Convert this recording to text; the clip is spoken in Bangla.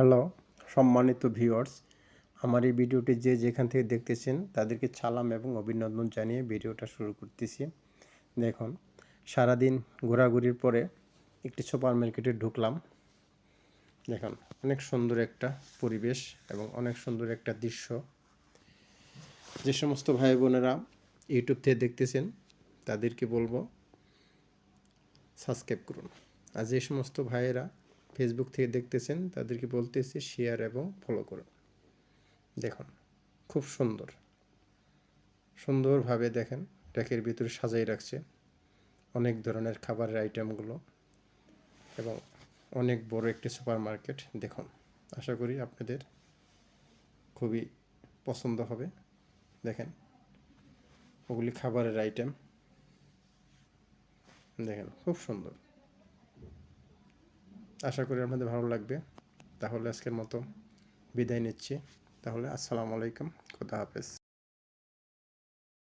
হ্যালো, সম্মানিত ভিউয়ার্স, আমার এই ভিডিওটি যে যেখান থেকে দেখতেছেন তাদেরকে সালাম এবং অভিনন্দন জানিয়ে ভিডিওটা শুরু করতেছি। দেখুন, সারাদিন ঘোরাঘুরির পরে একটি সুপার মার্কেটে ঢুকলাম। দেখুন, অনেক সুন্দর একটা পরিবেশ এবং অনেক সুন্দর একটা দৃশ্য। যে সমস্ত ভাই বোনেরা ইউটিউব থেকে দেখতেছেন তাদেরকে বলব, সাবস্ক্রাইব করুন। আর যে সমস্ত ভাইয়েরা ফেসবুক থেকে দেখতেছেন, তাদেরকে বলতেছি শেয়ার এবং ফলো করুন। দেখুন, খুব সুন্দর। সুন্দরভাবে দেখেন, র্যাকের ভিতরে সাজাই রাখছে। অনেক ধরনের খাবারের আইটেমগুলো এবং অনেক বড় একটি সুপার মার্কেট দেখুন। আশা করি আপনাদের খুবই পছন্দ হবে। দেখেন, ওগুলি খাবারের আইটেম দেখেন, খুব সুন্দর। আশা করি আপনাদের ভালো লাগবে। তাহলে আজকের মতো বিদায় নিচ্ছি। তাহলে আসসালামু আলাইকুম। খুদা হাফেজ।